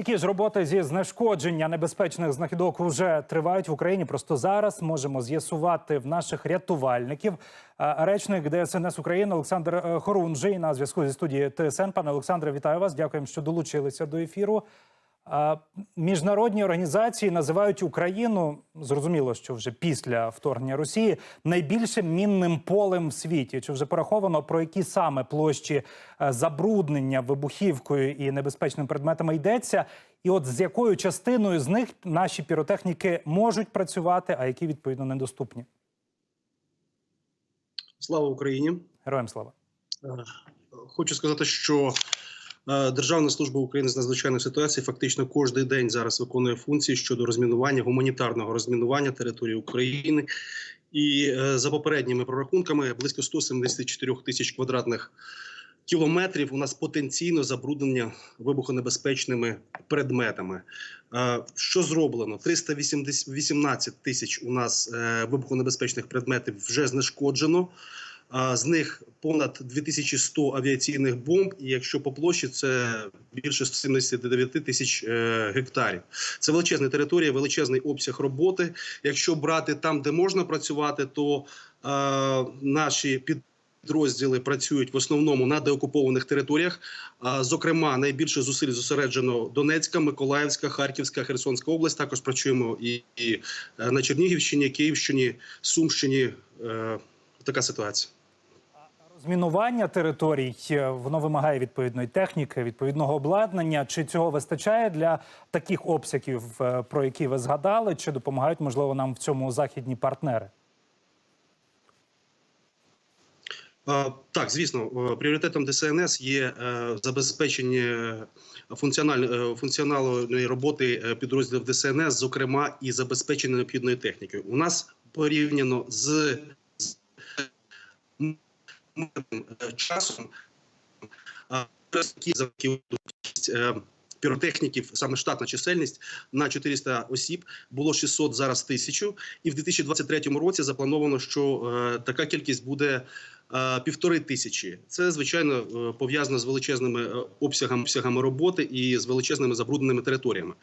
Які ж роботи зі знешкодження небезпечних знахідок вже тривають в Україні? Просто зараз можемо з'ясувати в наших рятувальників. Е, Речник ДСНС України Олександр е, Хорунжий на зв'язку зі студією ТСН. Пане Олександре, вітаю вас. Дякуємо, що долучилися до ефіру. Міжнародні організації називають Україну зрозуміло, що вже після вторгнення Росії найбільшим мінним полем в світі. Чи вже пораховано про які саме площі е, забруднення вибухівкою і небезпечними предметами йдеться? І от з якою частиною з них наші піротехніки можуть працювати, а які відповідно недоступні? Слава Україні! Героям слава. Е, Хочу сказати, що Державна служба України з надзвичайної ситуації фактично кожен день зараз виконує функції щодо розмінування гуманітарного розмінування території України. І е, за попередніми прорахунками близько 174 тисяч квадратних кілометрів у нас потенційно забруднення вибухонебезпечними предметами. Е, Що зроблено? 318 тисяч у нас е, вибухонебезпечних предметів вже знешкоджено. З них понад 2100 авіаційних бомб. І якщо по площі це більше 179 тисяч е, гектарів. Це величезна територія, величезний обсяг роботи. Якщо брати там, де можна працювати, то е, наші підрозділи працюють в основному на деокупованих територіях. Зокрема, найбільше зусиль зосереджено Донецька, Миколаївська, Харківська, Херсонська область. Також працюємо і, і е, на Чернігівщині, Київщині, Сумщині. Е, така ситуація. Розмінування територій е, воно вимагає відповідної техніки, відповідного обладнання. Чи цього вистачає для таких обсягів, е, про які ви згадали? Чи допомагають можливо нам в цьому західні партнери? Так, звісно, е, пріоритетом ДСНС є е, забезпечення функціональної роботи е, підрозділів ДСНС, зокрема і забезпечення необхідною технікою. У нас порівняно з е, часом такі завдяки е, піротехніків, саме штатна чисельність на 400 осіб було 600, зараз 1000. І в 2023 році заплановано, що е, така кількість буде півтори тисячі. Це звичайно е, пов'язано з величезними е, обсягами, обсягами роботи і з величезними забрудненими територіями.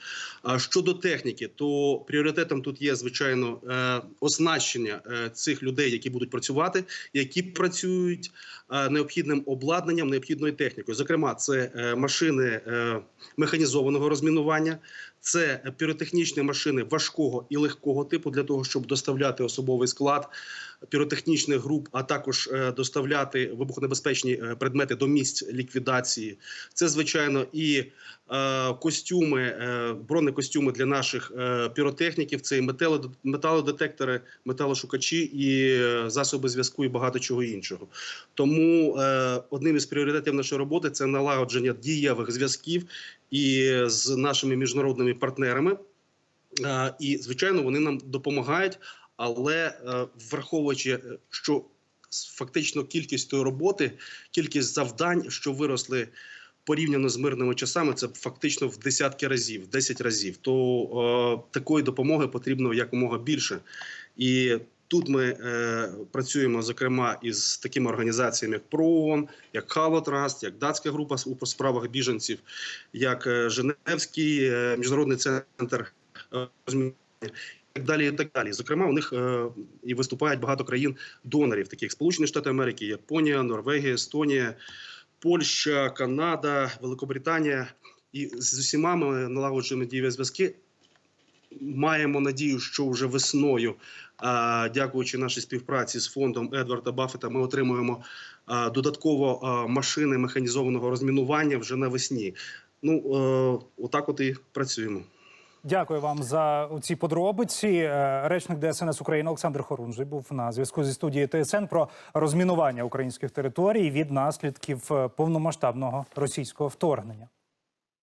А щодо техніки, то пріоритетом тут є звичайно е, оснащення е, цих людей, які будуть працювати, які працюють е, необхідним обладнанням, необхідною технікою. Зокрема, це е, машини е, механізованого розмінування. Це піротехнічні машини важкого і легкого типу для того, щоб доставляти особовий склад піротехнічних груп, а також е, доставляти вибухонебезпечні е, предмети до місць ліквідації. Це звичайно і костюми, е, бронекостюми для наших е, піротехніків. Це і металодетектори, металошукачі і е, засоби зв'язку, і багато чого іншого. Тому е, одним із пріоритетів нашої роботи це налагодження дієвих зв'язків і з нашими міжнародними партнерами. Е, І звичайно, вони нам допомагають, але е, враховуючи, е, що фактично кількість тої роботи, кількість завдань, що виросли порівняно з мирними часами, це фактично в десятки разів, в 10 разів. То е, такої допомоги потрібно якомога більше. І тут ми е, працюємо зокрема із такими організаціями, як ПРООН, як Халотраст, як датська група у справах біженців, як е, Женевський е, міжнародний центр е, розмінування. Так далі, і так далі. Зокрема, у них е, і виступають багато країн-донорів, таких Сполучені Штати Америки, Японія, Норвегія, Естонія, Польща, Канада, Великобританія. І з усіма ми налагоджуємо дієві зв'язки. Маємо надію, що вже весною, дякуючи нашій співпраці з фондом Едварда Баффета, ми отримуємо додатково машини механізованого розмінування вже навесні. Ну е, отак, от і працюємо. Дякую вам за ці подробиці. Е, Речник ДСНС України Олександр Хорунжий був на зв'язку зі студією ТСН про розмінування українських територій від наслідків е, повномасштабного російського вторгнення.